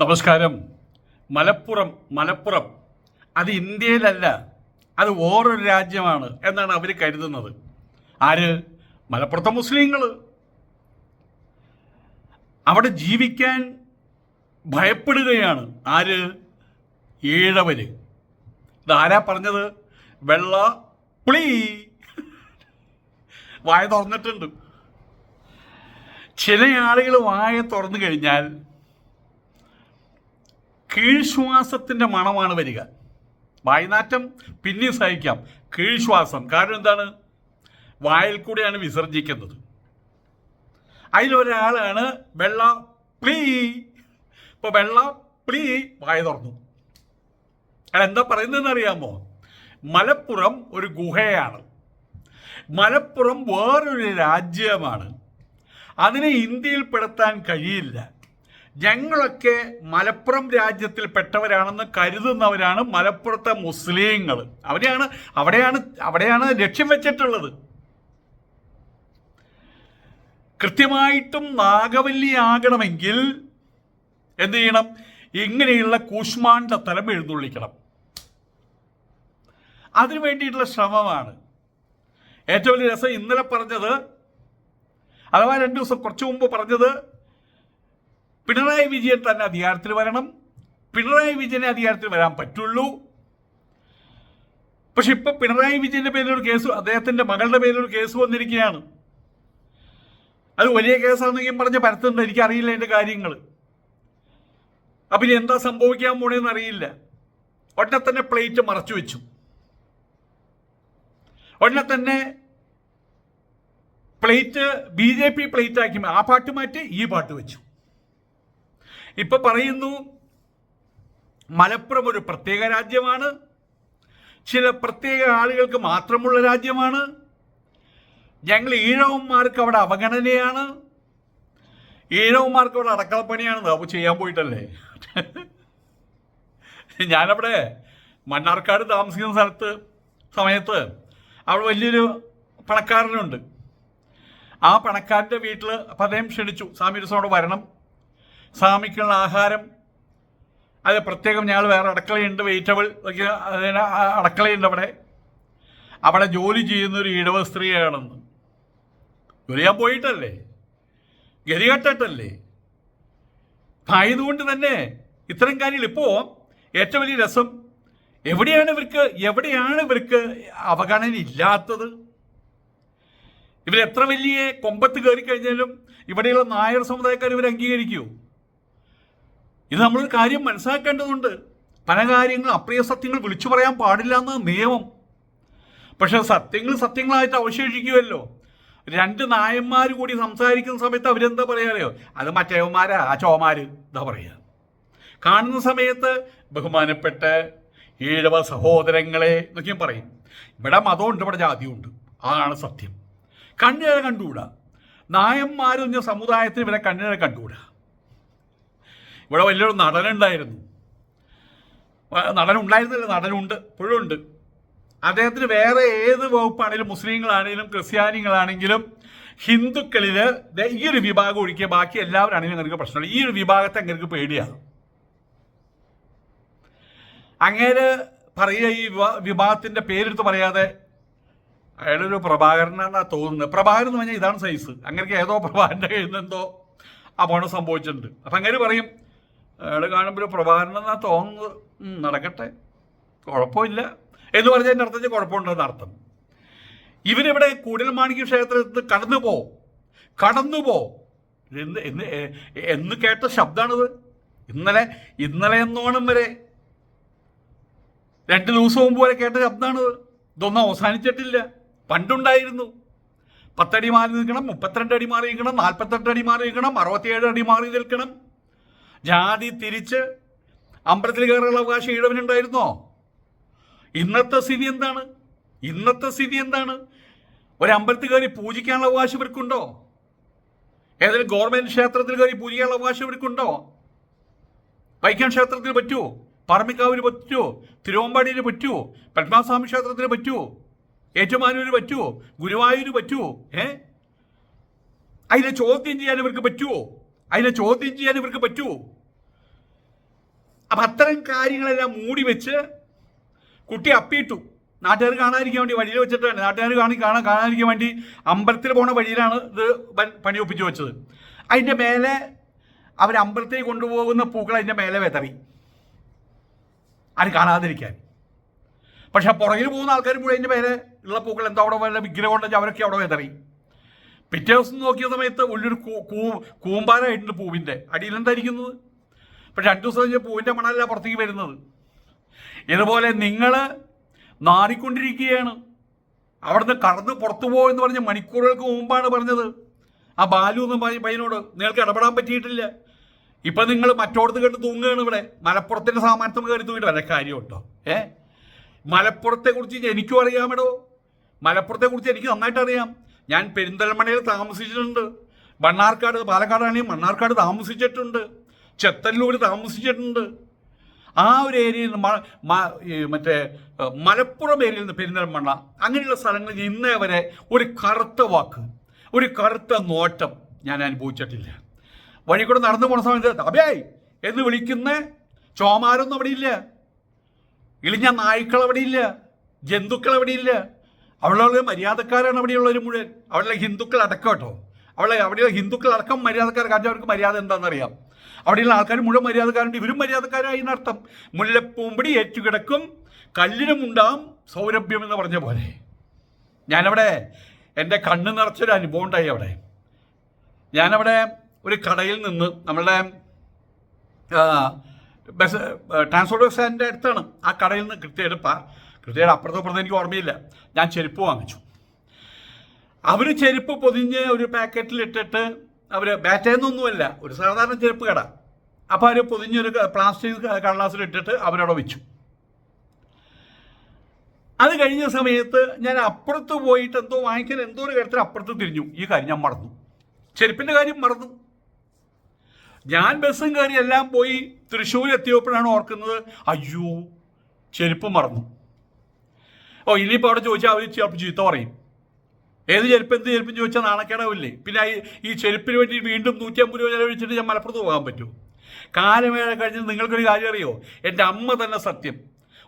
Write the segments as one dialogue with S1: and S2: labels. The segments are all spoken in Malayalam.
S1: നമസ്കാരം. മലപ്പുറം മലപ്പുറം. അത് ഇന്ത്യയിലല്ല അത് വേറൊരു രാജ്യമാണ് എന്നാണ് അവർ കരുതുന്നത്. ആര്? മലപ്പുറത്തെ മുസ്ലിങ്ങൾ അവിടെ ജീവിക്കാൻ ഭയപ്പെടുകയാണ്. ആര്? ഈഴവര്. ഇതാരാ പറഞ്ഞത്? വെള്ള പുളി. വായ തുറന്നിട്ടുണ്ട്. ചില ആളുകൾ വായ തുറന്നു കഴിഞ്ഞാൽ കീഴ്ശ്വാസത്തിന്റെ മണമാണ് വരിക. വായുനാറ്റം പിന്നെയും സഹിക്കാം. കീഴ്ശ്വാസം. കാരണം എന്താണ്? വായിൽ കൂടെയാണ് വിസർജിക്കുന്നത്. അതിലൊരാളാണ് വെള്ള പ്ലീ. ഇപ്പോൾ വെള്ള പ്ലീ വായ തുറന്നു. അയാൾ എന്താ പറയുന്നതെന്ന് അറിയാമോ? മലപ്പുറം ഒരു ഗുഹയാണ്. മലപ്പുറം വേറൊരു രാജ്യമാണ്. അതിനെ ഇന്ത്യയിൽ പെടുത്താൻ കഴിയില്ല. ഞങ്ങളൊക്കെ മലപ്പുറം രാജ്യത്തിൽ പെട്ടവരാണെന്ന് കരുതുന്നവരാണ് മലപ്പുറത്തെ മുസ്ലിങ്ങൾ. അവരെയാണ് അവിടെയാണ് അവിടെയാണ് ലക്ഷ്യം വെച്ചിട്ടുള്ളത്. കൃത്യമായിട്ടും നാഗവല്ലി ആകണമെങ്കിൽ എന്ത് ചെയ്യണം? ഇങ്ങനെയുള്ള കൂഷ്മാണ്ട തലം എഴുന്നള്ളിക്കണം. അതിനു വേണ്ടിയിട്ടുള്ള ശ്രമമാണ്. ഏറ്റവും വലിയ രസം ഇന്നലെ പറഞ്ഞത് അഥവാ രണ്ടു ദിവസം കുറച്ചു മുമ്പ് പറഞ്ഞത് പിണറായി വിജയൻ തന്നെ അധികാരത്തിൽ വരണം. പിണറായി വിജയനെ അധികാരത്തിൽ വരാൻ പറ്റുള്ളൂ. പക്ഷെ ഇപ്പൊ പിണറായി വിജയന്റെ പേരിലൊരു കേസ് അദ്ദേഹത്തിന്റെ മകളുടെ പേരിലൊരു കേസ് വന്നിരിക്കുകയാണ്. അത് വലിയ കേസാണെങ്കിൽ പറഞ്ഞ് പരത്തുന്നുണ്ട്. എനിക്കറിയില്ല അതിന്റെ കാര്യങ്ങൾ അപ്പൊ ഇനി എന്താ സംഭവിക്കാൻ പോണേന്ന് അറിയില്ല. ഉടനെ തന്നെ പ്ലേറ്റ് മറച്ചു വെച്ചു. ഉടനെ തന്നെ plate B J P plate ആക്കി ആ പാട്ട് മാറ്റി ഈ പാട്ട് വെച്ചു. ഇപ്പൊ പറയുന്നു മലപ്പുറം ഒരു പ്രത്യേക രാജ്യമാണ്. ചില പ്രത്യേക ആളുകൾക്ക് മാത്രമുള്ള രാജ്യമാണ്. ഞങ്ങൾ ഈഴവന്മാർക്ക് അവിടെ അവഗണനയാണ്. ഈഴവന്മാർക്ക് അവിടെ അടക്കളപ്പണിയാണ് ബാബു ചെയ്യാൻ പോയിട്ടല്ലേ? ഞാനവിടെ മണ്ണാർക്കാട് താമസിക്കുന്ന സ്ഥലത്ത് സമയത്ത് അവിടെ വലിയൊരു പണക്കാരനുണ്ട്. ആ പണക്കാരന്റെ വീട്ടിൽ അപ്പം അദ്ദേഹം ക്ഷണിച്ചു സ്വാമി ദിവസം അവിടെ വരണം. സ്വാമിക്കുള്ള ആഹാരം. അത് പ്രത്യേകം ഞങ്ങൾ വേറെ അടുക്കളയുണ്ട് വെജിറ്റബിൾ അതിന് അടുക്കളയുണ്ട് അവിടെ. അവിടെ ജോലി ചെയ്യുന്ന ഒരു ഇടവ സ്ത്രീയാണെന്ന്. ജോലി ചെയ്യാൻ പോയിട്ടല്ലേ? ഗതികെട്ടിട്ടല്ലേ ആയതുകൊണ്ട് തന്നെ ഇത്തരം കാര്യങ്ങൾ ഇപ്പോൾ ഏറ്റവും വലിയ രസം എവിടെയാണ് ഇവർക്ക് എവിടെയാണ് ഇവർക്ക് അവഗണന ഇല്ലാത്തത്? ഇവരെത്ര വലിയ കൊമ്പത്ത് കയറി കഴിഞ്ഞാലും ഇവിടെയുള്ള നായർ സമുദായക്കാർ ഇവർ അംഗീകരിക്കുമോ ഇത് നമ്മളൊരു കാര്യം മനസ്സിലാക്കേണ്ടതുണ്ട്. പല കാര്യങ്ങളും അപ്രിയ സത്യങ്ങൾ വിളിച്ചു പറയാൻ പാടില്ല എന്ന നിയമം. പക്ഷെ സത്യങ്ങൾ സത്യങ്ങളായിട്ട് അവശേഷിക്കുമല്ലോ രണ്ട് നായന്മാർ കൂടി സംസാരിക്കുന്ന സമയത്ത് അവരെന്താ പറയാറിയോ അത് മറ്റേവന്മാരാ ആ ചോമാര് എന്താ പറയുക കാണുന്ന സമയത്ത് ബഹുമാനപ്പെട്ട ഈഴവ സഹോദരങ്ങളെ എന്നൊക്കെയും പറയും. ഇവിടെ മതമുണ്ട് ഇവിടെ ജാതിയുണ്ട്. അതാണ് സത്യം. കണ്ണിനെ കണ്ടുകൂടാ. നായന്മാരെന്ന സമുദായത്തിന് ഇവരെ കണ്ണിനെ കണ്ടുകൂടാ. ഇവിടെ വലിയൊരു നടനുണ്ടായിരുന്നു. നടനുണ്ടായിരുന്നില്ല നടനുണ്ട് ഇപ്പോഴും ഉണ്ട് അദ്ദേഹത്തിന് വേറെ ഏത് വകുപ്പാണെങ്കിലും മുസ്ലിങ്ങളാണെങ്കിലും ക്രിസ്ത്യാനികളാണെങ്കിലും ഹിന്ദുക്കളിൽ ഈ ഒരു വിഭാഗം ഒഴിക്കുക ബാക്കി എല്ലാവരാണെങ്കിലും അങ്ങനെ പ്രശ്നമില്ല ഈ ഒരു വിഭാഗത്തെ അങ്ങനെ പേടിയാണ്. അങ്ങനെ പറയുക ഈ വിഭാഗത്തിന്റെ പേരെടുത്ത് പറയാതെ അയാളൊരു പ്രഭാകരനാണെന്നാണ് തോന്നുന്നത്. പ്രഭാകരൻ എന്ന് പറഞ്ഞാൽ ഇതാണ് സൈസ് അങ്ങനെ ഏതോ പ്രഭാകരന്റെ കയ്യിൽ നിന്നെന്തോ അപകടം സംഭവിച്ചിട്ടുണ്ട്. അപ്പം അങ്ങനെ പറയും അയാൾ കാണുമ്പോൾ പ്രഭാകരൻ എന്നാ തോന്നുന്നത് നടക്കട്ടെ. കുഴപ്പമില്ല. എന്ന് പറഞ്ഞാൽ എന്റെ അർത്ഥത്തിൽ കുഴപ്പമുണ്ടെന്ന് അർത്ഥം. ഇവരിവിടെ കൂടൽമാണിക്യ ക്ഷേത്രത്തിൽ കടന്നു പോ. കടന്നു പോ. എന്ന് എന്ന് എന്ന് കേട്ട ശബ്ദമാണിത് ഇന്നലെ ഇന്നലെ എന്നോണം വരെ. രണ്ട് ദിവസം മുമ്പ് വരെ കേട്ട ശബ്ദമാണിത് ഇതൊന്നും അവസാനിച്ചിട്ടില്ല. പണ്ടുണ്ടായിരുന്നു. പത്തടി മാറി നിൽക്കണം മുപ്പത്തിരണ്ട് അടി മാറി നിൽക്കണം നാൽപ്പത്തെട്ട് അടി മാറി നിൽക്കണം അറുപത്തിയേഴ് അടി മാറി നിൽക്കണം. ജാതി തിരിച്ച് അമ്പലത്തിൽ കയറാനുള്ള അവകാശം ഈഴവനുണ്ടായിരുന്നോ? ഇന്നത്തെ സ്ഥിതി എന്താണ്? ഇന്നത്തെ സ്ഥിതി എന്താണ്? ഒരു കയറി പൂജിക്കാനുള്ള അവകാശം ഇവർക്കുണ്ടോ? ഏതെങ്കിലും ഗവൺമെന്റ് ക്ഷേത്രത്തിൽ കയറി പൂജിക്കാനുള്ള അവകാശം ഇവർക്കുണ്ടോ? വൈക്കം ക്ഷേത്രത്തിൽ പറ്റുമോ പറമ്പിക്കാവിന് പറ്റുമോ തിരുവമ്പാടിയിൽ പറ്റുമോ പത്മനാഭസ്വാമി ക്ഷേത്രത്തിന് പറ്റുമോ ഏറ്റുമാനൂര് പറ്റുമോ ഗുരുവായൂര് പറ്റുമോ ഏ? അതിനെ ചോദ്യം ചെയ്യാൻ ഇവർക്ക് പറ്റുമോ അതിനെ ചോദ്യം ചെയ്യാൻ ഇവർക്ക് പറ്റുമോ അപ്പം അത്തരം കാര്യങ്ങളെല്ലാം മൂടി വെച്ച് കുട്ടി അപ്പിയിട്ടു. നാട്ടുകാർ കാണാതിരിക്കാൻ വേണ്ടി വഴിയിൽ വെച്ചിട്ട് തന്നെ. നാട്ടുകാർ കാണി കാണാൻ കാണാതിരിക്കാൻ വേണ്ടി അമ്പലത്തിൽ പോണ വഴിയിലാണ് ഇത് പണി ഒപ്പിച്ച് വെച്ചത്. അതിന്റെ മേലെ അവർ അമ്പലത്തിൽ കൊണ്ടുപോകുന്ന പൂക്കൾ അതിന്റെ മേലെ വെതറി. അത് കാണാതിരിക്കാൻ. പക്ഷെ പുറകിൽ പോകുന്ന ആൾക്കാർ മുഴുവൻ അതിന്റെ മേലെ ഉള്ള പൂക്കൾ എന്തോ അവിടെ വല്ല വിഗ്രഹം ഉണ്ടെങ്കിൽ അവരൊക്കെ അവിടെ വെതറി. പിറ്റേ ദിവസം നോക്കിയ സമയത്ത് ഉള്ളൊരു കൂമ്പാരമായിട്ടുണ്ട് പൂവിന്റെ അടിയിലെന്തായിരിക്കുന്നത് പക്ഷെ രണ്ടു ദിവസം കഴിഞ്ഞ് പൂവിന്റെ മണമല്ല പുറത്തേക്ക് വരുന്നത്. ഇതുപോലെ നിങ്ങൾ നാറിക്കൊണ്ടിരിക്കുകയാണ്. അവിടുന്ന് കടന്ന് പുറത്തു പോകുമെന്ന് പറഞ്ഞ മണിക്കൂറുകൾക്ക് മുമ്പാണ് പറഞ്ഞത്. ആ ബാലു എന്ന് പയ്യനോട് നിങ്ങൾക്ക് ഇടപെടാൻ പറ്റിയിട്ടില്ല. ഇപ്പൊ നിങ്ങൾ മറ്റോടത്ത് കണ്ട് തൂങ്ങുകയാണ് ഇവിടെ. മലപ്പുറത്തിന്റെ സാമാനത്തും കയറി തൂങ്ങിയിട്ട് വല്ല കാര്യമുണ്ടോ ഏ? മലപ്പുറത്തെ കുറിച്ച് എനിക്കും അറിയാമെടോ. മലപ്പുറത്തെ കുറിച്ച് എനിക്ക് നന്നായിട്ട് അറിയാം. ഞാൻ പെരിന്തൽമണയിൽ താമസിച്ചിട്ടുണ്ട്. മണ്ണാർക്കാട് പാലക്കാടാണെങ്കിൽ മണ്ണാർക്കാട് താമസിച്ചിട്ടുണ്ട്. ചെത്തല്ലൂർ താമസിച്ചിട്ടുണ്ട്. ആ ഒരു ഏരിയയിൽ നിന്ന് മറ്റേ മലപ്പുറം ഏരിയയിൽ നിന്ന് പെരിന്തൽമണ്ണ. അങ്ങനെയുള്ള സ്ഥലങ്ങളിൽ ഇന്നേ വരെ ഒരു കറുത്ത വാക്ക് ഒരു കറുത്ത നോട്ടം ഞാൻ അനുഭവിച്ചിട്ടില്ല. വഴി കൂടെ നടന്നു പോണ സമയത്ത് അബേയ് എന്ന് വിളിക്കുന്ന ചോമാരൊന്നും അവിടെ ഇല്ല. ഇളിഞ്ഞ നായ്ക്കൾ അവിടെ ഇല്ല. ജന്തുക്കൾ അവിടെ ഇല്ല. അവിടെയുള്ള മര്യാദക്കാരാണ് അവിടെയുള്ളവർ മുഴുവൻ. അവിടെയുള്ള ഹിന്ദുക്കൾ അടക്കം കേട്ടോ. അവിടെ അവിടെയുള്ള ഹിന്ദുക്കൾ അടക്കം മര്യാദക്കാർ കാരണം അവർക്ക് മര്യാദ എന്താണെന്നറിയാം. അവിടെയുള്ള ആൾക്കാർ മുഴുവൻ മര്യാദക്കാരുണ്ട്. ഇവരും മര്യാദക്കാരായി എന്നർത്ഥം. മുല്ലപ്പൂമ്പടി ഏറ്റുകിടക്കും കല്ലിനുമുണ്ടാം സൗരഭ്യം എന്ന് പറഞ്ഞ പോലെ. ഞാനവിടെ എന്റെ കണ്ണ് നിറച്ചൊരു അനുഭവം ഉണ്ടായി അവിടെ. ഞാനവിടെ ഒരു കടയിൽ നിന്ന് നമ്മളുടെ ബസ് ട്രാൻസ്പോർട്ട് ബസ് സ്റ്റാൻഡിന്റെ അടുത്താണ്. ആ കടയിൽ നിന്ന് കൃത്യമായിട്ട് കൃത്യമായിട്ട് അപ്പുറത്തും അപ്പുറത്തും എനിക്ക് ഓർമ്മയില്ല. ഞാൻ ചെരുപ്പ് വാങ്ങിച്ചു. അവർ ചെരുപ്പ് പൊതിഞ്ഞ് ഒരു പാക്കറ്റിൽ ഇട്ടിട്ട് അവർ ബാറ്റേന്നൊന്നുമല്ല. ഒരു സാധാരണ ചെരുപ്പ് കട. അപ്പോൾ അവർ പൊതിഞ്ഞൊരു പ്ലാസ്റ്റിക് കള്ളാസിൽ ഇട്ടിട്ട് അവരവിടെ വെച്ചു. അത് കഴിഞ്ഞ സമയത്ത് ഞാൻ അപ്പുറത്ത് പോയിട്ട് എന്തോ വാങ്ങിക്കാൻ എന്തോ ഒരു കാര്യത്തിൽ അപ്പുറത്ത് തിരിഞ്ഞു. ഈ കാര്യം ഞാൻ മറന്നു. ചെരുപ്പിന്റെ കാര്യം മറന്നു. ഞാൻ ബസ്സും കയറി എല്ലാം പോയി തൃശ്ശൂർ എത്തിയപ്പോഴാണ് ഓർക്കുന്നത് അയ്യോ ചെരുപ്പ് മറന്നു. ഓ ഇനിയിപ്പോൾ അവിടെ ചോദിച്ചാൽ അവർ ചീത്ത പറയും. ഏത് ചെരുപ്പ് എന്ത് ചെരുപ്പും ചോദിച്ചാൽ നാണക്കേടാവില്ലേ? പിന്നെ ഈ- ചെരുപ്പിന് വേണ്ടി വീണ്ടും നൂറ്റി അമ്പത് രൂപ ചെലവഴിച്ചിട്ട് ഞാൻ മലപ്പുറത്ത് പോകാൻ പറ്റുമോ കാലമേഴ കഴിഞ്ഞ് നിങ്ങൾക്കൊരു കാര്യം അറിയോ? എന്റെ അമ്മ തന്നെ സത്യം.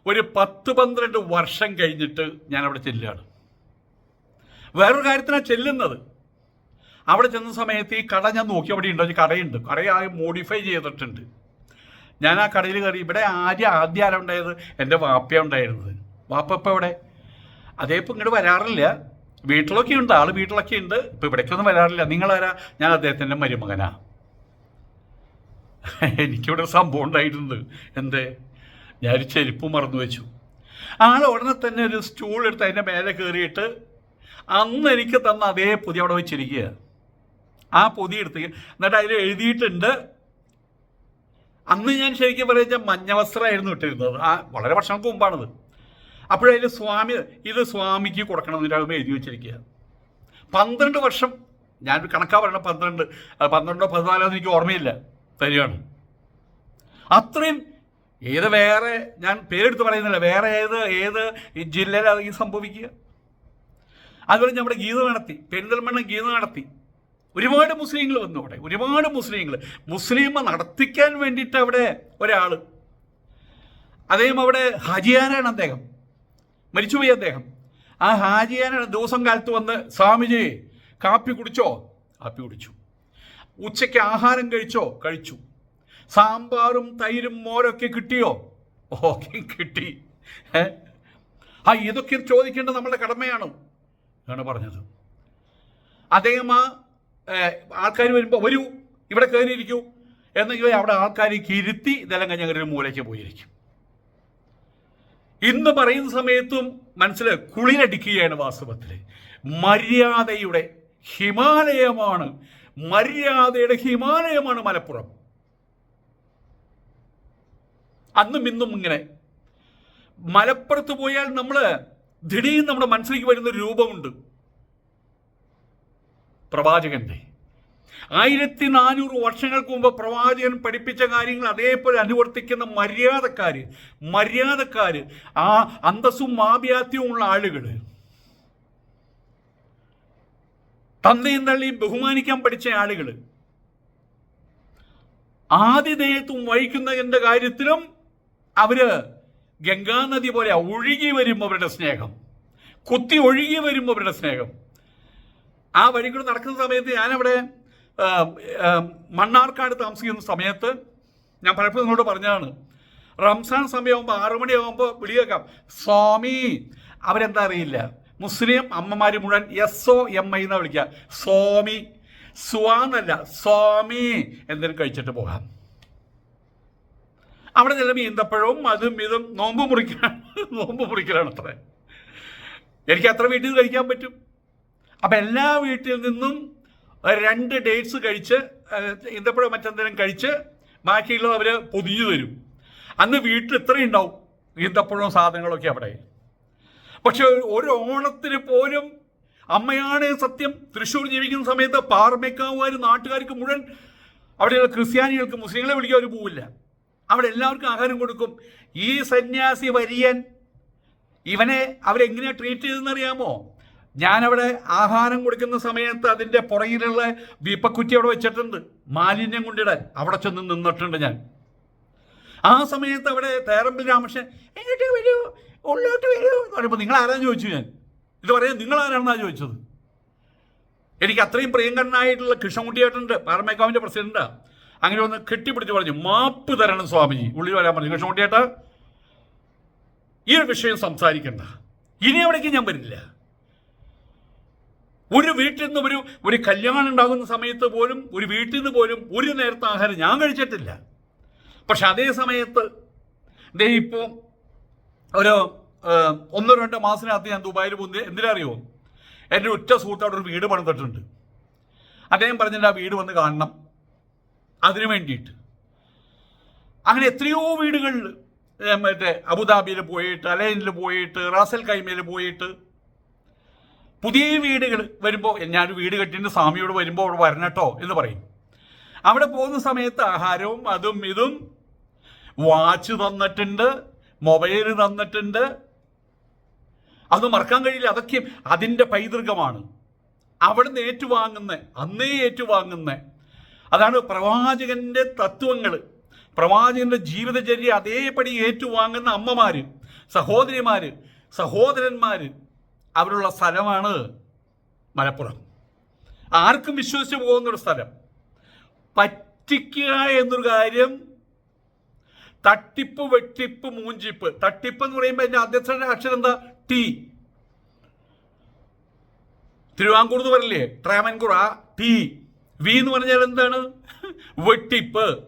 S1: ഒരു പത്ത് പന്ത്രണ്ട് വർഷം കഴിഞ്ഞിട്ട് ഞാൻ അവിടെ ചെല്ലുകയാണ്. വേറൊരു കാര്യത്തിനാണ് ചെല്ലുന്നത്. അവിടെ ചെന്ന സമയത്ത് ഈ കട ഞാൻ നോക്കി. അവിടെ ഉണ്ടോ? കടയുണ്ട്. കടയായി മോഡിഫൈ ചെയ്തിട്ടുണ്ട്. ഞാൻ ആ കടയിൽ കയറി ഇവിടെ ആദ്യം ആദ്യം ആരാ ഉണ്ടായത്? എന്റെ വാപ്പ ഉണ്ടായിരുന്നത്. വാപ്പ ഇപ്പം ഇവിടെ അതേപ്പം ഇങ്ങോട്ട് വരാറില്ല. വീട്ടിലൊക്കെ ഉണ്ട് ആൾ വീട്ടിലൊക്കെ ഉണ്ട്. ഇപ്പം ഇവിടേക്കൊന്നും വരാറില്ല. നിങ്ങളാരാ? ഞാൻ അദ്ദേഹത്തിന്റെ മരുമകനാ. എനിക്കിവിടെ സംഭവം ഉണ്ടായിട്ടുണ്ട്. എന്തേ? ഞാനൊരു ചെരുപ്പ് മറന്നു വെച്ചു. ആൾ ഉടനെ തന്നെ ഒരു സ്റ്റൂൾ എടുത്ത് അതിന്റെ മേലെ കയറിയിട്ട് അന്ന് എനിക്ക് തന്ന അതേ പൊതി അവിടെ വെച്ചിരിക്കുക ആ പൊതി എടുത്ത് എന്നിട്ട് അതിൽ എഴുതിയിട്ടുണ്ട് അന്ന് ഞാൻ ശരിക്കും പറയുക മഞ്ഞ വസ്ത്രമായിരുന്നു ഇട്ടിരുന്നത്. ആ വളരെ വർഷങ്ങൾക്ക് മുമ്പാണത്. അപ്പോഴതിൽ സ്വാമി ഇത് സ്വാമിക്ക് കൊടുക്കണം എന്നിട്ട് അത് എഴുതി വെച്ചിരിക്കുക. പന്ത്രണ്ട് വർഷം ഞാൻ കണക്കാ പറയണം പന്ത്രണ്ട് പന്ത്രണ്ടോ പതിനാലോ എനിക്ക് ഓർമ്മയില്ല. തരികയാണ് അത്രയും ഏത് വേറെ ഞാൻ പേരെടുത്ത് പറയുന്നില്ല വേറെ ഏത് ഏത് ജില്ലയിലാണ് ഈ സംഭവിക്കുക? അതുപോലെ നമ്മുടെ ഗീത നടത്തി പെരിന്തൽമണ്ണ ഗീത നടത്തി. ഒരുപാട് മുസ്ലിങ്ങൾ വന്നു അവിടെ ഒരുപാട് മുസ്ലിങ്ങൾ. മുസ്ലിം നടത്തിക്കാൻ വേണ്ടിയിട്ട് അവിടെ ഒരാൾ അദ്ദേഹം അവിടെ ഹജിയാനാണ് അദ്ദേഹം. മരിച്ചുപോയി അദ്ദേഹം. ആ ഹാജിയാനാണ് ദിവസം കാലത്ത് വന്ന് സ്വാമിജി കാപ്പി കുടിച്ചോ? കാപ്പി കുടിച്ചു. ഉച്ചയ്ക്ക് ആഹാരം കഴിച്ചോ? കഴിച്ചു. സാമ്പാറും തൈരും മോരൊക്കെ കിട്ടിയോ? ഓക്കെ കിട്ടി? ആ ഇതൊക്കെ ചോദിക്കേണ്ടത് നമ്മുടെ കടമയാണ് എന്നാണ് പറഞ്ഞത്. അദ്ദേഹം ആ ആൾക്കാർ വരുമ്പോൾ വരൂ ഇവിടെ കയറിയിരിക്കൂ. എന്നെങ്കിൽ അവിടെ ആൾക്കാരെ ഇരുത്തി ഇതെല്ലാം കഴിഞ്ഞ് ഒരു മൂലയ്ക്ക് പോയിരിക്കും. ഇന്ന് പറയുന്ന സമയത്തും മനസ്സിൽ കുളിരടിക്കുകയാണ് വാസ്തവത്തിൽ മര്യാദയുടെ ഹിമാലയമാണ് മര്യാദയുടെ ഹിമാലയമാണ് മലപ്പുറം. അന്നും ഇന്നും ഇങ്ങനെ. മലപ്പുറത്ത് പോയാൽ നമ്മൾ ദിടീന്ന് നമ്മുടെ മനസ്സിലേക്ക് വരുന്ന രൂപമുണ്ട്. പ്രവാചകന്റെ ആയിരത്തി നാനൂറ് വർഷങ്ങൾക്ക് മുമ്പ് പ്രവാചകൻ പഠിപ്പിച്ച കാര്യങ്ങൾ അതേപോലെ അനുവർത്തിക്കുന്ന മര്യാദക്കാർ മര്യാദക്കാർ ആ അന്തസ്സും മാപ്യാത്യവും ഉള്ള ആളുകൾ തന്തയും തള്ളിയും ബഹുമാനിക്കാൻ പഠിച്ച ആളുകൾ ആതിഥേയത്വം വഹിക്കുന്നതിന്റെ കാര്യത്തിലും അവർ ഗംഗാനദി പോലെ ഒഴുകി വരും അവരുടെ സ്നേഹം. കുത്തി ഒഴുകി വരും അവരുടെ സ്നേഹം. ആ വഴി നടക്കുന്ന സമയത്ത് ഞാനവിടെ മണ്ണാർക്കാട് താമസിക്കുന്ന സമയത്ത് ഞാൻ പലപ്പോഴും നിങ്ങളോട് പറഞ്ഞതാണ് റംസാൻ സമയമാകുമ്പോൾ ആറു മണിയാകുമ്പോൾ വിളിയേക്കാം. സ്വാമി അവരെന്താ അറിയില്ല. മുസ്ലിം അമ്മമാർ മുഴുവൻ എസ് ഒ എം ഐ എന്നാ വിളിക്കുക സ്വാമി സ്വാന്നല്ല സ്വാമി എന്തെങ്കിലും കഴിച്ചിട്ട് പോകാം. അവിടെ ചില ഈന്തപ്പഴവും അതും ഇതും നോമ്പ് മുറിക്കലാണ് നോമ്പ് മുറിക്കലാണ് അത്ര എനിക്ക് അത്ര വീട്ടിൽ കഴിക്കാൻ പറ്റും. അപ്പം എല്ലാ വീട്ടിൽ നിന്നും രണ്ട് ഡേറ്റ്സ് കഴിച്ച് ഇന്തപ്പഴം മറ്റെന്തെങ്കിലും കഴിച്ച് ബാക്കിയുള്ളത് അവർ പൊതിഞ്ഞു തരും. അന്ന് വീട്ടിൽ ഇത്രയും ഉണ്ടാവും. ഈന്തപ്പഴവും സാധനങ്ങളൊക്കെ അവിടെ. പക്ഷെ ഒരു ഓണത്തിന് പോലും അമ്മയാണ് സത്യം. തൃശ്ശൂർ ജീവിക്കുന്ന സമയത്ത് പാറമേക്കാവുകാർ നാട്ടുകാർക്ക് മുഴുവൻ അവിടെയുള്ള ക്രിസ്ത്യാനികൾക്ക് മുസ്ലിങ്ങളെ വിളിക്കാൻ ഒരു പോവില്ല. അവിടെ എല്ലാവർക്കും ആഹാരം കൊടുക്കും. ഈ സന്യാസി വരിയൻ ഇവനെ അവരെങ്ങനെയാണ് ട്രീറ്റ് ചെയ്തെന്നറിയാമോ ഞാനവിടെ ആഹാരം കൊടുക്കുന്ന സമയത്ത് അതിന്റെ പുറകിലുള്ള വീപ്പക്കുറ്റി അവിടെ വെച്ചിട്ടുണ്ട്. മാലിന്യം കൊണ്ടിടാൻ അവിടെ ചെന്ന് നിന്നിട്ടുണ്ട് ഞാൻ. ആ സമയത്ത് അവിടെ തേറമ്പിൽ രാമകൃഷ്ണൻ എങ്ങോട്ട് വരൂ ഉള്ളോട്ട് വരൂ. എന്ന് പറയുമ്പോൾ നിങ്ങൾ ആരാന്ന് ചോദിച്ചു ഞാൻ? ഇത് പറയാൻ നിങ്ങൾ ആരാണെന്നാണ് ചോദിച്ചത്? എനിക്ക് അത്രയും പ്രിയങ്കരനായിട്ടുള്ള കൃഷ്ണൻകുട്ടിയായിട്ടുണ്ട് പാറമേക്കാവിന്റെ പ്രസിഡന്റാ. അങ്ങനെ ഒന്ന് കെട്ടിപ്പിടിച്ച് പറഞ്ഞു മാപ്പ് തരണം സ്വാമിജി. ഉള്ളിൽ വരാൻ പറഞ്ഞു കൃഷ്ണൻകുട്ടിയേട്ട ഈ ഒരു വിഷയം സംസാരിക്കണ്ട. ഇനി അവിടേക്ക് ഞാൻ വരില്ല. ഒരു വീട്ടിൽ നിന്ന് ഒരു ഒരു കല്യാണം ഉണ്ടാകുന്ന സമയത്ത് പോലും ഒരു വീട്ടിൽ നിന്ന് പോലും ഒരു നേരത്തെ ആഹാരം ഞാൻ കഴിച്ചിട്ടില്ല. പക്ഷെ അതേ സമയത്ത് ദേ ഇപ്പോൾ ഒരു ഒന്നോ രണ്ടോ മാസത്തിനകത്ത് ഞാൻ ദുബായിൽ പോകുന്നത് എന്തിനറിയോ? എന്റെ ഉറ്റ സുഹൃത്ത് അവിടെ ഒരു വീട് പണിതിട്ടുണ്ട്. അദ്ദേഹം പറഞ്ഞിട്ട് ആ വീട് വന്ന് കാണണം. അതിനു വേണ്ടിയിട്ട്. അങ്ങനെ എത്രയോ വീടുകളിൽ മറ്റേ അബുദാബിയിൽ പോയിട്ട് അലൈനിൽ പോയിട്ട് റാസൽ കൈമയിൽ പോയിട്ട് പുതിയ വീടുകൾ വരുമ്പോൾ ഞാൻ വീട് കെട്ടിയിട്ട് സ്വാമിയോട് വരുമ്പോൾ അവിടെ വരണട്ടോ എന്ന് പറയും. അവിടെ പോകുന്ന സമയത്ത് ആഹാരവും അതും ഇതും വാച്ച് തന്നിട്ടുണ്ട് മൊബൈൽ തന്നിട്ടുണ്ട്. അത് മറക്കാൻ കഴിയില്ല അതൊക്കെ അതിന്റെ പൈതൃകമാണ്. അവിടുന്ന് ഏറ്റുവാങ്ങുന്ന അന്നേ ഏറ്റുവാങ്ങുന്ന അതാണ് പ്രവാചകന്റെ തത്വങ്ങൾ. പ്രവാചകന്റെ ജീവിതചര്യ അതേപടി ഏറ്റുവാങ്ങുന്ന അമ്മമാര് സഹോദരിമാര് സഹോദരന്മാര് അവരുള്ള സ്ഥലമാണ് മലപ്പുറം. ആർക്കും വിശ്വസിച്ച് പോകുന്നൊരു സ്ഥലം. പറ്റിക്കുക എന്നൊരു കാര്യം തട്ടിപ്പ് വെട്ടിപ്പ് മൂഞ്ചിപ്പ്. തട്ടിപ്പ് എന്ന് പറയുമ്പോൾ എന്റെ ആദ്യത്തെ അക്ഷരം എന്താ? ടി. തിരുവാങ്കൂർ എന്ന് പറയില്ലേ? ട്രാമൻകൂർ ആ ടി. വി എന്ന് പറഞ്ഞാൽ എന്താണ്? വെട്ടിപ്പ്.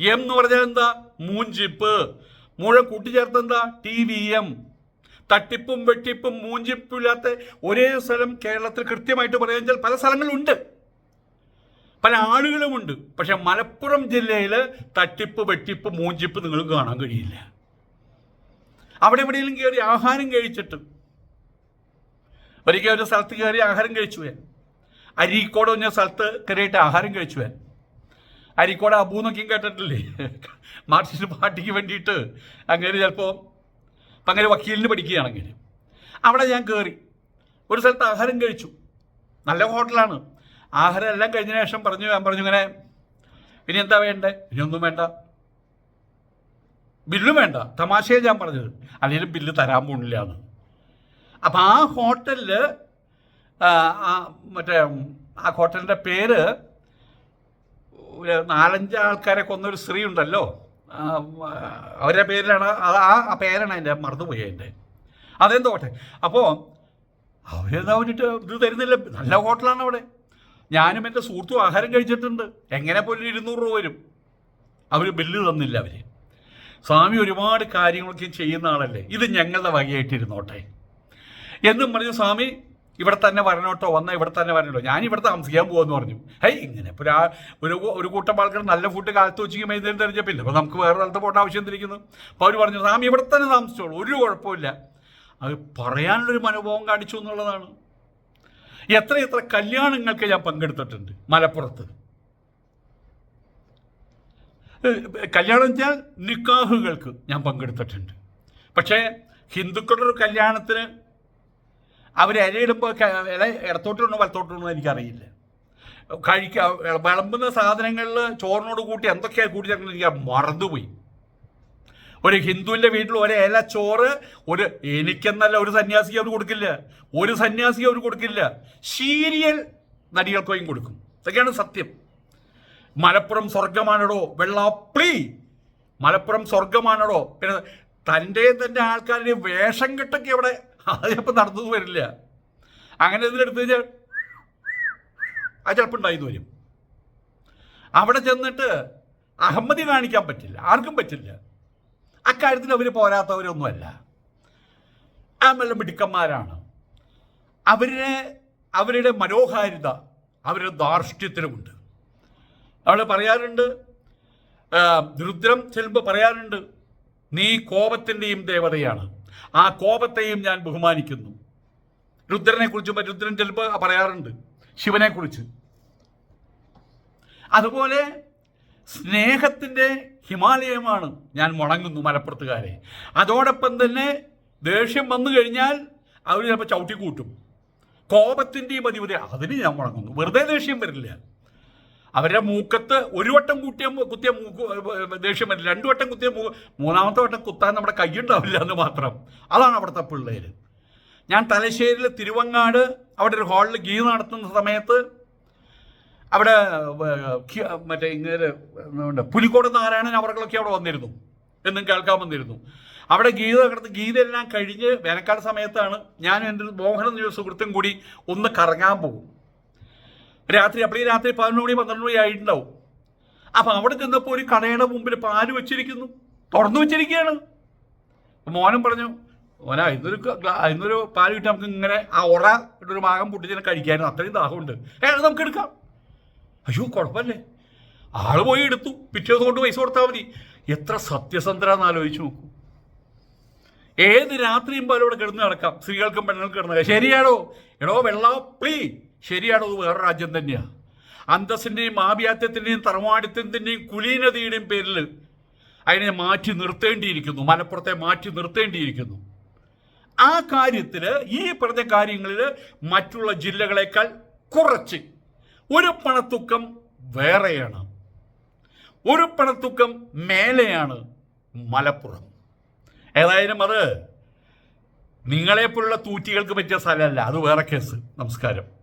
S1: എം എന്ന് പറഞ്ഞാൽ എന്താ? മൂഞ്ചിപ്പ്. മുഴ കൂട്ടിച്ചേർത്ത് എന്താ? T V M. തട്ടിപ്പും വെട്ടിപ്പും മൂഞ്ചിപ്പും ഇല്ലാത്ത ഒരേ സ്ഥലം കേരളത്തിൽ കൃത്യമായിട്ട് പറയാൻ പല സ്ഥലങ്ങളുണ്ട്. പല ആളുകളുമുണ്ട്. പക്ഷെ മലപ്പുറം ജില്ലയിൽ തട്ടിപ്പ് വെട്ടിപ്പ് മൂഞ്ചിപ്പ് നിങ്ങൾക്ക് കാണാൻ കഴിയില്ല. അവിടെ എവിടെയെങ്കിലും കയറി ആഹാരം കഴിച്ചിട്ട് ഒരിക്കൽ ഒരു സ്ഥലത്ത് കയറി ആഹാരം കഴിച്ചു ഞാൻ അരീക്കോട് പറഞ്ഞ സ്ഥലത്ത് കയറിയിട്ട് ആഹാരം കഴിച്ചു ഞാൻ അരീക്കോട് അബൂന്നൊക്കെയും കേട്ടിട്ടില്ലേ? മാർക്സിസ്റ്റ് പാർട്ടിക്ക് വേണ്ടിയിട്ട്. അങ്ങനെ ചിലപ്പോൾ ഇപ്പം അങ്ങനെ വക്കീലിന് പഠിക്കുകയാണെങ്കിൽ. അവിടെ ഞാൻ കയറി ഒരു സ്ഥലത്ത് ആഹാരം കഴിച്ചു. നല്ല ഹോട്ടലാണ്. ആഹാരം എല്ലാം കഴിഞ്ഞ ശേഷം പറഞ്ഞു ഞാൻ പറഞ്ഞു ഇങ്ങനെ ഇനി എന്താ വേണ്ടേ? ഇനിയൊന്നും വേണ്ട. ബില്ലും വേണ്ട. തമാശയെ ഞാൻ പറഞ്ഞത്. അല്ലെങ്കിൽ ബില്ല് തരാൻ പോണില്ല എന്ന്. അപ്പം ആ ഹോട്ടലിൽ മറ്റേ ആ ഹോട്ടലിന്റെ പേര് നാലഞ്ച് ആൾക്കാരെ കൊന്നൊരു സ്ത്രീ ഉണ്ടല്ലോ. അവരുടെ പേരിലാണ് ആ പേരാണ് എന്റെ മറന്നുപോയി എന്റെ അതെന്തോട്ടെ അപ്പോൾ അവരെന്താ പറഞ്ഞിട്ട് ഇത് തരുന്നില്ല? നല്ല ഹോട്ടലാണ് അവിടെ. ഞാനും എന്റെ സുഹൃത്തും ആഹാരം കഴിച്ചിട്ടുണ്ട്. എങ്ങനെ പോലും ഇരുന്നൂറ് രൂപ വരും. അവർ ബില്ല് തന്നില്ല അവർ സ്വാമി ഒരുപാട് കാര്യങ്ങളൊക്കെ ചെയ്യുന്ന ആളല്ലേ? ഇത് ഞങ്ങളുടെ വകയായിട്ടിരുന്നോട്ടെ. എന്നും പറഞ്ഞു സ്വാമി ഇവിടെ തന്നെ വരണോട്ടോ? വന്നാൽ ഇവിടെ തന്നെ വരണോട്ടോ? ഞാൻ ഇവിടെ താമസിക്കാൻ പോകുമെന്ന് പറഞ്ഞു. ഹൈ ഇങ്ങനെ ഇപ്പോൾ ഒരു ഒരു ഒരു കൂട്ടം ആൾക്കാർ നല്ല ഫുഡ് കാലത്ത് ഉച്ചയ്ക്ക് മൈതാനം തെരഞ്ഞപ്പില്ല അപ്പോൾ നമുക്ക് വേറെ സ്ഥലത്ത് പോകേണ്ട ആവശ്യം തിരിക്കുന്നു അപ്പോൾ അവർ പറഞ്ഞു നാം ഇവിടെ തന്നെ താമസിച്ചോളൂ. ഒരു കുഴപ്പമില്ല അത് പറയാനുള്ളൊരു മനോഭാവം കാണിച്ചു എന്നുള്ളതാണ്. എത്ര എത്ര കല്യാണങ്ങൾക്ക് ഞാൻ പങ്കെടുത്തിട്ടുണ്ട് മലപ്പുറത്ത്. കല്യാണം വെച്ചാൽ നിക്കാഹുകൾക്ക് ഞാൻ പങ്കെടുത്തിട്ടുണ്ട്. പക്ഷേ ഹിന്ദുക്കളുടെ ഒരു കല്യാണത്തിന് അവർ ഇലയിടുമ്പോൾ ഇല ഇടത്തോട്ടിടണോ എന്ന് എനിക്കറിയില്ല. കഴിക്കുക വിളമ്പുന്ന സാധനങ്ങളിൽ ചോറിനോട് കൂട്ടി എന്തൊക്കെയാണ് കൂട്ടി എനിക്ക് മറന്നുപോയി. ഒരു ഹിന്ദുവിന്റെ വീട്ടിൽ ഒരു ഇല ചോറ് ഒരു എനിക്കെന്നല്ല ഒരു സന്യാസിക്ക് അവർ കൊടുക്കില്ല. ഒരു സന്യാസിക്ക് അവർ കൊടുക്കില്ല. സീരിയൽ നടികൾക്കും കൊടുക്കും. ഇതൊക്കെയാണ് സത്യം. മലപ്പുറം സ്വർഗമാണടോ വെള്ളാപ്ലി മലപ്പുറം സ്വർഗമാണടോ പിന്നെ തന്റെ തന്നെ ആൾക്കാരുടെ വേഷം കെട്ടൊക്കെ അവിടെ അത് ചിലപ്പോൾ നടന്നു വരില്ല. അങ്ങനെ ഇതിലെടുത്ത് കഴിഞ്ഞാൽ ആ ചിലപ്പോൾ ഉണ്ടായിന്ന് വരും. അവിടെ ചെന്നിട്ട് അഹമ്മതി കാണിക്കാൻ പറ്റില്ല. ആർക്കും പറ്റില്ല. അക്കാര്യത്തിൽ അവർ പോരാത്തവരൊന്നുമല്ല. ആമല്ല മിടുക്കന്മാരാണ്. അവരെ അവരുടെ മനോഹാരിത അവരുടെ ധാർഷ്ട്യത്തിലുമുണ്ട്. അവൾ പറയാറുണ്ട് ആ, രുദ്രം ചെല്ലുമ്പോൾ പറയാറുണ്ട് നീ കോപത്തിന്റെയും ദേവതയാണ്. ആ കോപത്തെയും ഞാൻ ബഹുമാനിക്കുന്നു. രുദ്രനെ കുറിച്ച് രുദ്രൻ ചിലപ്പോൾ പറയാറുണ്ട്. ശിവനെ കുറിച്ച് അതുപോലെ സ്നേഹത്തിന്റെ ഹിമാലയമാണ് ഞാൻ മുടങ്ങുന്നു മലപ്പുറത്തുകാരെ. അതോടൊപ്പം തന്നെ ദേഷ്യം വന്നു കഴിഞ്ഞാൽ അവർ ചിലപ്പോൾ ചവിട്ടിക്കൂട്ടും. കോപത്തിന്റെയും അതിപതി അതിന് ഞാൻ മുടങ്ങുന്നു വെറുതെ ദേഷ്യം വരില്ല. അവരുടെ മൂക്കത്ത് ഒരു വട്ടം കുത്തിയ കുത്തിയ മൂക്ക് ദേഷ്യം വരില്ല. രണ്ടു വട്ടം കുത്തിയ മൂ മൂന്നാമത്തെ വട്ടം കുത്താൻ നമ്മുടെ കൈയുണ്ടാവില്ല എന്ന് മാത്രം. അതാണ് അവിടുത്തെ പിള്ളേർ ഞാൻ തലശ്ശേരിയിൽ തിരുവങ്ങാട് അവിടെ ഒരു ഹാളിൽ ഗീ നടത്തുന്ന സമയത്ത് അവിടെ മറ്റേ ഇങ്ങനെ പുലിക്കോട് നാരായണൻ അവർകളൊക്കെ അവിടെ വന്നിരുന്നു. എന്നും കേൾക്കാൻ വന്നിരുന്നു. അവിടെ ഗീത കിടന്ന് ഗീതയെല്ലാം കഴിഞ്ഞ് വേനൽക്കാല സമയത്താണ് ഞാനും എന്റെ ഒരു ദിവസം സുഹൃത്തും കൂടി ഒന്ന് കറങ്ങാൻ പോകും. രാത്രി അപ്പോഴേ രാത്രി പതിനൊന്ന് മണി പന്ത്രണ്ട് മണി ആയിട്ടുണ്ടാവും. അപ്പം അവിടെ ചെന്നപ്പോൾ ഒരു കടയുടെ മുമ്പിൽ പാൽ വെച്ചിരിക്കുന്നു. തുറന്നു വെച്ചിരിക്കുകയാണ്. മോനും പറഞ്ഞു മോനാ ഇന്നൊരു ഇന്നൊരു പാൽ കിട്ടി നമുക്ക് ഇങ്ങനെ ആ ഉറ ഒരു ഭാഗം പൊട്ടിച്ചിനെ കഴിക്കാനും അത്രയും ദാഹമുണ്ട്. ഏതാ നമുക്ക് എടുക്കാം. അയ്യോ കുഴപ്പമില്ലേ ആൾ പോയി എടുത്തു. പിറ്റേ ദിവസം കൊണ്ട് പൈസ കൊടുത്താൽ മതി. എത്ര സത്യസന്ധരാന്ന് ആലോചിച്ച് നോക്കൂ. ഏത് രാത്രിയും പോലും ഇവിടെ കിടന്ന് നടക്കാം. സ്ത്രീകൾക്കും പെണ്ണുങ്ങൾക്കും കിടന്നു. ശരിയാണോ? എടോ വെള്ളാപ്ലി ശരിയാണോ അത് വേറെ രാജ്യം തന്നെയാണ് അന്തസ്സിന്റെയും ആഭിയാത്യത്തിന്റെയും തറവാടിത്തത്തിന്റെയും കുലീനതയുടെയും പേരിൽ അതിനെ മാറ്റി നിർത്തേണ്ടിയിരിക്കുന്നു മലപ്പുറത്തെ മാറ്റി നിർത്തേണ്ടിയിരിക്കുന്നു. ആ കാര്യത്തിൽ ഈ പറഞ്ഞ കാര്യങ്ങളിൽ മറ്റുള്ള ജില്ലകളെക്കാൾ കുറച്ച് ഒരു പണത്തുക്കം വേറെയാണ്. ഒരു പണത്തുക്കം മേലെയാണ് മലപ്പുറം. ഏതായാലും അത് നിങ്ങളെപ്പോലുള്ള തൂറ്റികൾക്ക് പറ്റിയ സ്ഥലമല്ല അത് വേറെ കേസ്. നമസ്കാരം.